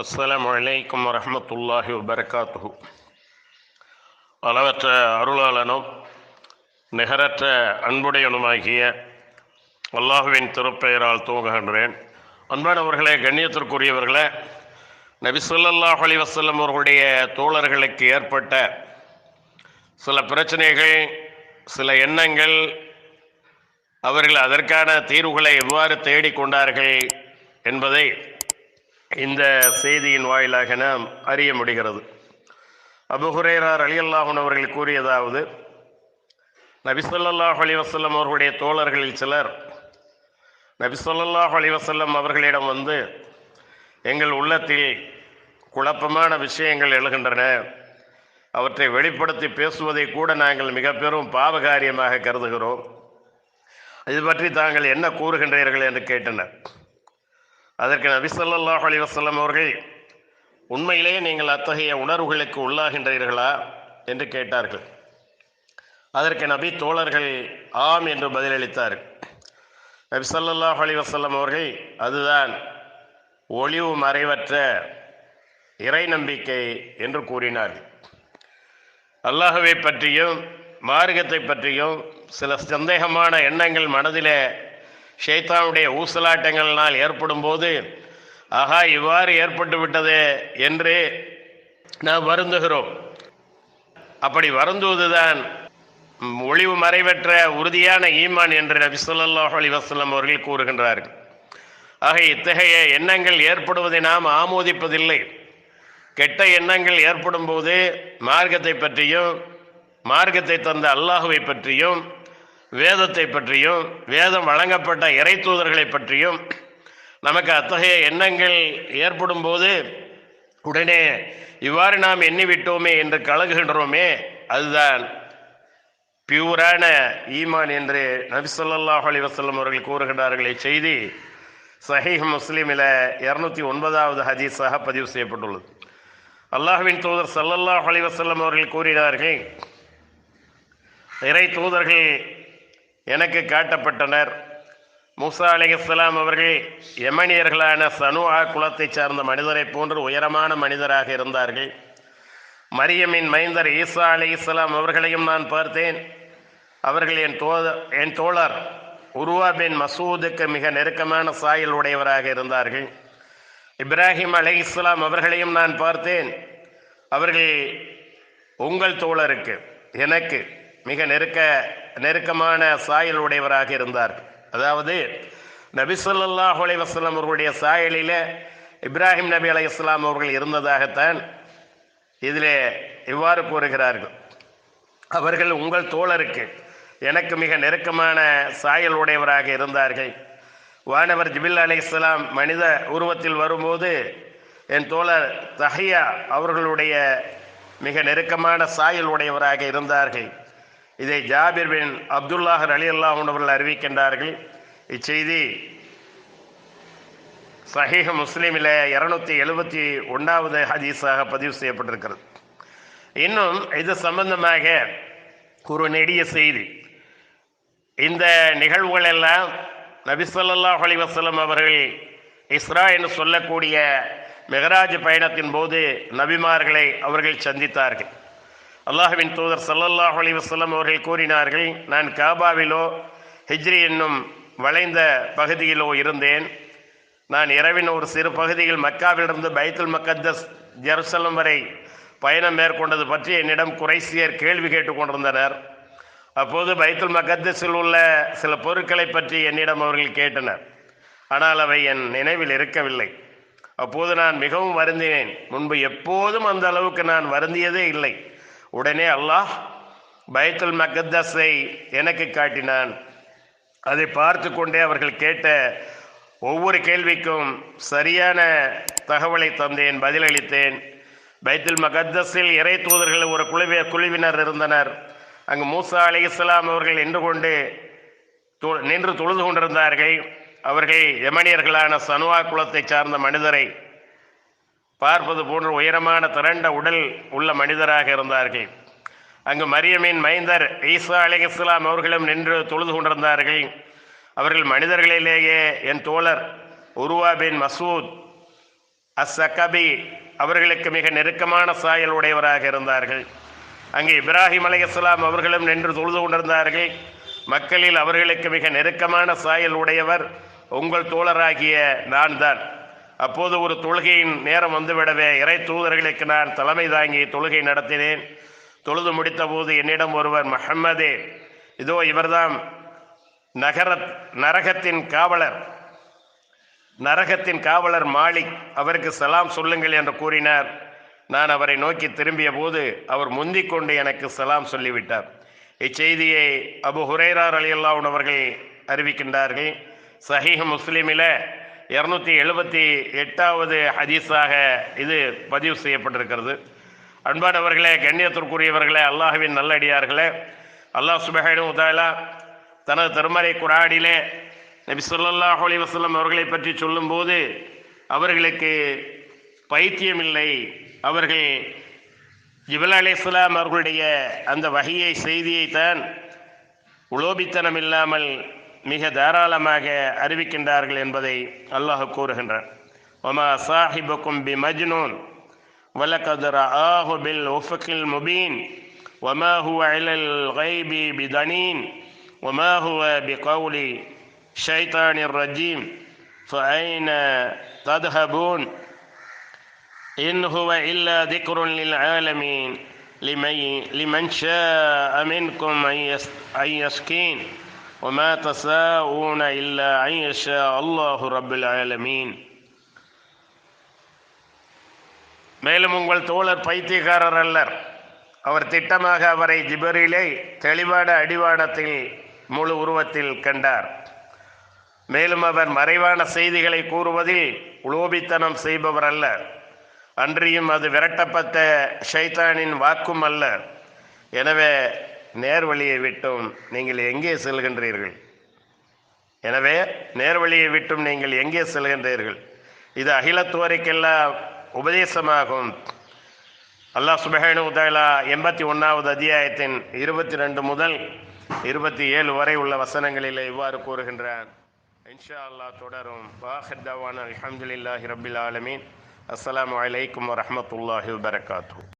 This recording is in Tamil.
அஸ்லாம் வலைக்கம் வரமத்துல்லாஹி வபரகாத்துஹு. அளவற்ற அருளாளனும் நிகரற்ற அன்புடையனுமாகிய அல்லாஹுவின் திருப்பெயரால் துவங்குகின்றேன். அன்பானவர்களே கண்ணியத்திற்குரியவர்களே நபி ஸல்லல்லாஹு அலி வசல்லம் அவர்களுடைய தோழர்களுக்கு ஏற்பட்ட சில பிரச்சனைகள் சில எண்ணங்கள் அவர்கள் அதற்கான தீர்வுகளை எவ்வாறு தேடிக்கொண்டார்கள் என்பதை இந்த செய்தியின் வாயிலாக நாம் அறிய முடிகிறது. அபுஹுரேரார் அலி அல்லாஹன் அவர்கள் கூறியதாவது நபிசல்லாஹ் அலி வசல்லம் அவர்களுடைய தோழர்களில் சிலர் நபிசல்லாஹ் அலி வசல்லம் அவர்களிடம் வந்து எங்கள் உள்ளத்தில் குழப்பமான விஷயங்கள் எழுகின்றன. அவற்றை வெளிப்படுத்தி பேசுவதை கூட நாங்கள் மிக பெரும் பாவகாரியமாக கருதுகிறோம். இது பற்றி தாங்கள் என்ன கூறுகின்றீர்கள்? என்று கேட்டனர். அதற்கு நபி சொல்லாஹ் அலி வசல்லம் அவர்கள் உண்மையிலேயே நீங்கள் அத்தகைய உணர்வுகளுக்கு உள்ளாகின்றீர்களா? என்று கேட்டார்கள். அதற்கு நபி தோழர்கள் ஆம் என்று பதிலளித்தார்கள் நபி சொல்லாஹ் அலி வசல்லம் அவர்கள் அதுதான் ஒளிவு மறைவற்ற இறை நம்பிக்கை என்று கூறினார்கள். அல்லாஹுவை பற்றியும் மார்க்கத்தை பற்றியும் சில சந்தேகமான எண்ணங்கள் மனதிலே ஷைத்தானுடைய ஊசலாட்டங்களினால் ஏற்படும் போது ஆகா இவ்வாறு ஏற்பட்டு விட்டது என்று நாம் வருந்துகிறோம். அப்படி வருந்துவதுதான் ஒளிவு மறைவற்ற உறுதியான ஈமான் என்று நபி சொல்லாஹ் அலி வசலம் அவர்கள் கூறுகின்றார்கள். ஆக இத்தகைய எண்ணங்கள் ஏற்படுவதை நாம் ஆமோதிப்பதில்லை. கெட்ட எண்ணங்கள் ஏற்படும் போது மார்க்கத்தை பற்றியும் மார்க்கத்தை தந்த அல்லாஹுவை பற்றியும் வேதத்தை பற்றியும் வேதம் வழங்கப்பட்ட இறை தூதர்களை பற்றியும் நமக்கு அத்தகைய எண்ணங்கள் ஏற்படும் போது உடனே இவ்வாறு நாம் எண்ணிவிட்டோமே என்று கலகுகின்றோமே அதுதான் பியூரான ஈமான் என்று நபி ஸல்லல்லாஹு அலைஹி அவர்கள் கூறுகின்றார்களை செய்தி. சஹீஹ் முஸ்லீமில் இரநூத்தி ஒன்பதாவது ஹதீஸாக பதிவு செய்யப்பட்டுள்ளது. அல்லாஹ்வின் தூதர் சல்லல்லாஹ் அலிவசல்லம் அவர்கள் கூறினார்கள் இறை தூதர்கள் எனக்கு காட்டப்பட்டனர். மூசா அலிகலாம் அவர்கள் யமனியர்களான சனுவா குலத்தைச் சார்ந்த மனிதரை போன்று உயரமான மனிதராக இருந்தார்கள். மரியமின் மைந்தர் ஈசா அலி இஸ்லாம் அவர்களையும் நான் பார்த்தேன். அவர்கள் என் தோத என் தோழர் உருவா பின் மசூதுக்கு மிக நெருக்கமான சாயல் உடையவராக இருந்தார்கள். இப்ராஹிம் அலி இஸ்லாம் அவர்களையும் நான் பார்த்தேன். அவர்கள் உங்கள் தோழருக்கு எனக்கு மிக நெருக்க நெருக்கமான சாயல் உடையவராக இருந்தார். அதாவது நபி ஸல்லல்லாஹு அலைஹி வஸல்லம் அவர்களுடைய சாயலில் இப்ராஹிம் நபி அலி இஸ்லாம் அவர்கள் இருந்ததாகத்தான் இதிலே இவ்வாறு கூறுகிறார்கள். அவர்கள் உங்கள் தோழருக்கு எனக்கு மிக நெருக்கமான சாயல் உடையவராக இருந்தார்கள். வானவர் ஜிபில் அலி இஸ்லாம் மனித உருவத்தில் வரும்போது என் தோழர் தஹியா அவர்களுடைய மிக நெருக்கமான சாயல் உடையவராக இருந்தார்கள். இதை ஜாபிர் பின் அப்துல்லாஹ் அலி அல்லாஹ் அவர்கள் அறிவிக்கின்றார்கள். இச்செய்தி சஹீஹ் முஸ்லீமில் இரநூத்தி எழுபத்தி ஒன்றாவது ஹதீஸாக பதிவு செய்யப்பட்டிருக்கிறது. இன்னும் இது சம்பந்தமாக ஒரு நெடிய செய்தி. இந்த நிகழ்வுகள் எல்லாம் நபிசல்லாஹ் அலி வசலம் அவர்கள் இஸ்ரா என்று சொல்லக்கூடிய மெகராஜ் பயணத்தின் போது நபிமார்களை அவர்கள் சந்தித்தார்கள். அல்லாஹுவின் தூதர் சல்லல்லாஹு அலிவசல்லம் அவர்கள் கூறினார்கள் நான் காபாவிலோ ஹிஜ்ரி என்னும் வளைந்த பகுதியிலோ இருந்தேன். நான் இரவின் ஒரு சிறு பகுதியில் மக்காவிலிருந்து பைத்துல் மக்கத்தஸ் ஜெருசலம் வரை பயணம் மேற்கொண்டது பற்றி என்னிடம் குறைசியர் கேள்வி கேட்டுக்கொண்டிருந்தனர் அப்போது பைத்துல் மக்கத்தஸில் உள்ள சில பொருட்களை பற்றி என்னிடம் அவர்கள் கேட்டனர். ஆனால் அவை என் நினைவில் இருக்கவில்லை. அப்போது நான் மிகவும் வருந்தினேன். முன்பு எப்போதும் அந்த அளவுக்கு நான் வருந்தியதே இல்லை. உடனே அல்லாஹ் பைத்துல் மக்கத்தஸை எனக்கு காட்டினான். அதை பார்த்து கொண்டே அவர்கள் கேட்ட ஒவ்வொரு கேள்விக்கும் சரியான தகவலை தந்தேன் பதிலளித்தேன். பைத்துல் மகத்தஸில் இறை தூதர்கள் ஒரு குழுவி குழுவினர் இருந்தனர். அங்கு மூசா அலி இஸ்லாம் அவர்கள் நின்று கொண்டு நின்று தொழுது கொண்டிருந்தார்கள். அவர்கள் யமனியர்களான சனுவா குலத்தைச் சார்ந்த மனிதரை பார்ப்பது போன்ற உயரமான திரண்ட உடல் உள்ள மனிதராக இருந்தார்கள். அங்கு மரியமின் மைந்தர் ஈசா அலி இஸ்லாம் அவர்களும் நின்று தொழுது கொண்டிருந்தார்கள். அவர்கள் மனிதர்களிலேயே என் தோழர் உருவா பின் மசூத் அஸ்ஸகபி அவர்களுக்கு மிக நெருக்கமான சாயல் உடையவராக இருந்தார்கள். அங்கே இப்ராஹிம் அலைஹிஸ்ஸலாம் அவர்களும் நின்று தொழுது கொண்டிருந்தார்கள். மக்களில் அவர்களுக்கு மிக நெருக்கமான சாயல் உடையவர் உங்கள் தோழராகிய நான் தான் அப்போது ஒரு தொழுகையின் நேரம் வந்துவிடவே இறை தூதர்களுக்கு நான் தலைமை தாங்கி தொழுகை நடத்தினேன். தொழுது முடித்தபோது என்னிடம் ஒருவர் மஹம்மதே இதோ இவர்தான் நகர நரகத்தின் காவலர். நரகத்தின் காவலர் மாலிக் அவருக்கு சலாம் சொல்லுங்கள் என்று கூறினார். நான் அவரை நோக்கி திரும்பிய போது அவர் முந்திக் கொண்டு எனக்கு சலாம் சொல்லிவிட்டார். இச்செய்தியை அபு ஹுரைரார் அலியல்லா அல்லாஹ் அவர்கள் அறிவிக்கின்றார்கள். சஹீஹ் முஸ்லீமில் இரநூத்தி எழுபத்தி எட்டாவது ஹதீஸாக இது பதிவு செய்யப்பட்டிருக்கிறது. அன்பானவர்களே கண்ணியத்திற்குரியவர்களே அல்லாஹுவின் நல்லடியார்களே அல்லாஹ் சுபஹானு உதாலா தனது திருமறை குரானிலே நபி சொல்லாஹ் அலி வஸல்லம் அவர்களை பற்றி சொல்லும்போது அவர்களுக்கு பைத்தியம் இல்லை அவர்கள் ஜிபல் அலைஹிஸ்ஸலாம் அவர்களுடைய அந்த வகையை செய்தியை தான் உலோபித்தனம் இல்லாமல் மிக தாராளமாக அறிவிக்கின்றார்கள் என்பதை அல்லாஹ் கூறுகின்றான் ஒமா சாஹிபுக்கும் பி மஜ்னூன் ولقد رآه بالأفق المبين وما هو على الغيب بدنين وما هو بقول شيطان الرجيم فأين تذهبون إن هو إلا ذكر للعالمين لمن, لمن شاء منكم أن يس- أن يسكين وما تساءون إلا أن يشاء الله رب العالمين மேலும் உங்கள் தோழர் பைத்தியக்காரர் அல்லர் அவர் திட்டமாக அவரை ஜிபரிலே தெளிவான அடிவானத்தில் முழு உருவத்தில் கண்டார் மேலும் அவர் மறைவான செய்திகளை கூறுவதில் உலோபித்தனம் செய்பவர் அல்ல அன்றியும் அது விரட்டப்பட்ட ஷைத்தானின் வாக்கும் அல்ல எனவே நேர்வழியை விட்டும் நீங்கள் எங்கே செல்கின்றீர்கள்? எனவே நேர்வழியை விட்டும் நீங்கள் எங்கே செல்கின்றீர்கள்? இது அகிலத்துவரைக்கெல்லாம் உபதேசமாகும். அல்லாஹ் சுபஹானு தஆலா எண்பத்தி ஒன்றாவது அத்தியாயத்தின் இருபத்தி ரெண்டு முதல் இருபத்தி ஏழு வரை உள்ள வசனங்களில் இவ்வாறு கூறுகின்றான். இன்ஷா அல்லாஹ் தொடரும். வாஹித் தவான் ரபில் ஆலமீன். அஸ்லாம் வலைக்கம் வரமத்துல்லாஹி வரகாத்து